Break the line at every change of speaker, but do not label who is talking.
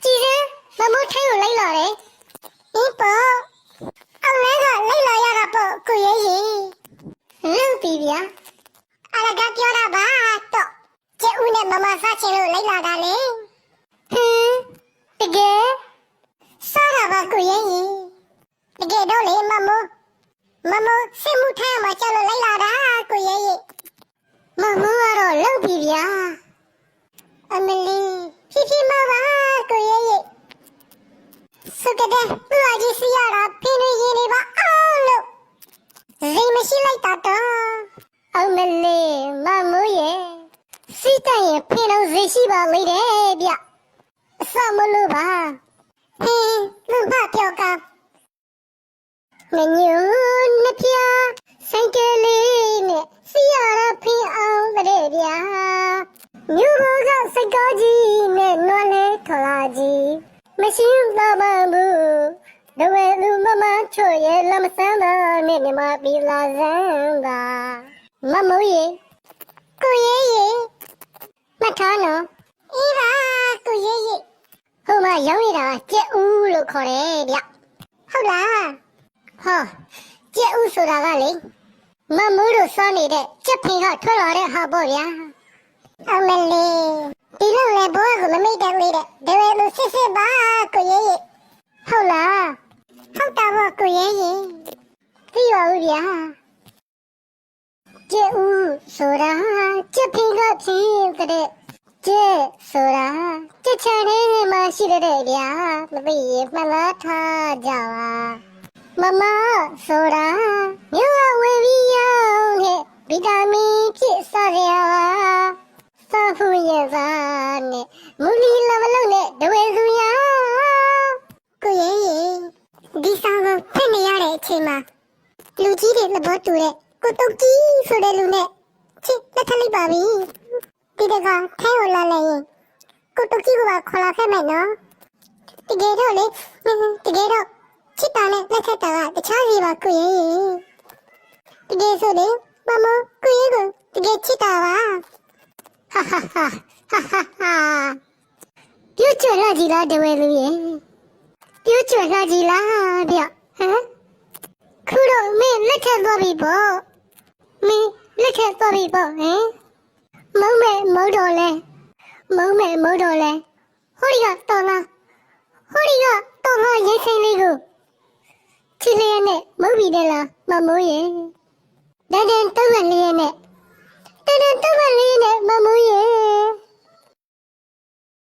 ကြည်စမ်းမမိုးထိုင်းကိုလိုက်လာတယ်အင်းပေါ့အောင်လဲကလိုက်လာရတာပေါ့ကိုရဲရီလုံပြီဗျာအလကပြောတာပါတော့ကျဲဦးနဲ့မမစားချင်လို့လိုက်လာတာလေဟင်းတကယ်စားတာပါကိုရဲရီတကယ်တော့လေမမိုးမမိုးစိတ်မှုထိုင်းမှာကြောက်လို့လိုက်လာတာကိုရဲရီမမိုးကတော့လုံပြီဗျာအမလီဖြည်းဖြည်းမပါကိုရဲ့ရဲ့စက တဲ့သူအကြီးစီရတာဖင်းနေရင်နေပါအောင်လို့ဇိမရှိလိုက်တာတော့အမလီမမိုးရဲ့စီတန်ရဲ့ဖင်းတော့ဇိရှိပါလိမ့်တယ်ဗျအစမလို့ပါဟင်းလူမပြောကမညူနှစ်ပြဆိုင်ကလေးနဲ့စီရတာဖင်းအောင်တဲ့ဗျာမြူဘောကစကားကြီးနဲ့နွားလဲထလာကြီးမရှိတော့မဘူး ဒဝဲလူမမချွရဲ့လမဆန်းတာနဲ့မြမပြီးလာစမ်းတာမမိုးရေကိုရဲရေမထားနော်အေးပါကိုရဲရေဟိုမှာရောင်းရတာကြက်ဦးလို့ခေါ်တယ်ဗျဟုတ်လားဟောကြက်ဦးဆိုတာကလေမမိုးတို့စောနေတဲ့ကြက်ဖင်ကထွက်လာတဲ့ဟာပေါ့ဗျာအမလေးဒီလိုလေဘောကမမိတ်တယ်လေတဲ့ဒါပေမဲ့စစ်စစ်ပါကိုရဲရဲဟုတ်လားဟုတ်တာပေါ့ကိုရဲရဲပြီးပါဦးဗျာကျဲ ဦးဆိုတာကျက်ဖင်ကဖြစ်တဲ့ကျဲဆိုတာကျက်ချန်နေမှာရှိတဲ့ဗျာမသိရင်မှတ်လားထားကြပါမမဆိုတာမြို့ကဝေပြီးရောက်တဲ့ဗီတာမင်ဖြစ်စားရပါစာဖူရဲ့စားနဲ့မူလီလမလုံးနဲ့ဒဝဲစုရကိုရဲ့ရဲ့ဒီဆောင်ကိုဖက်နေရတဲ့အချိန်မှာလူကြီးတွေသဘောတူတဲ့ ကိုတုတ်ကြီးဆိုတဲ့လူနဲ့ချစ်လက်ထပ်လိုက်ပါပြီဒီတခါထဲကိုလာလိုက်ရင်ကိုတုတ်ကြီးကပါခေါ်လာခဲ့မယ်နော်တကယ်တော့လေတကယ်တော့ချစ်တာနဲ့လက်ထပ်တာကတခြားစီပါကိုရဲ့တကယ်ဆိုလေမမကိုရဲ့ကိုတကယ်ချစ်တာပါဟာဟာဟာဟာဟာပြုတ်ချွတ်လာကြည်လားတဝဲလူရဲ့ပြုတ်ချွတ်လာကြည်လားဗျဟမ်ခုတော့မင်းလက်ထပ်သွားပြီပေါ့ မင်းလက်ထက်သွားပြီပေါ့ဟမ်မုံမဲမုံတော်လဲမုံမဲမုံတော်လဲဟိုဒီကတော်လားဟိုဒီကတော်လားရိတ်စိမ့်လေးကိုချီလေးနဲ့မုတ်ပြီးတယ်လားမမိုးရဲ့တန်တန်တုံးက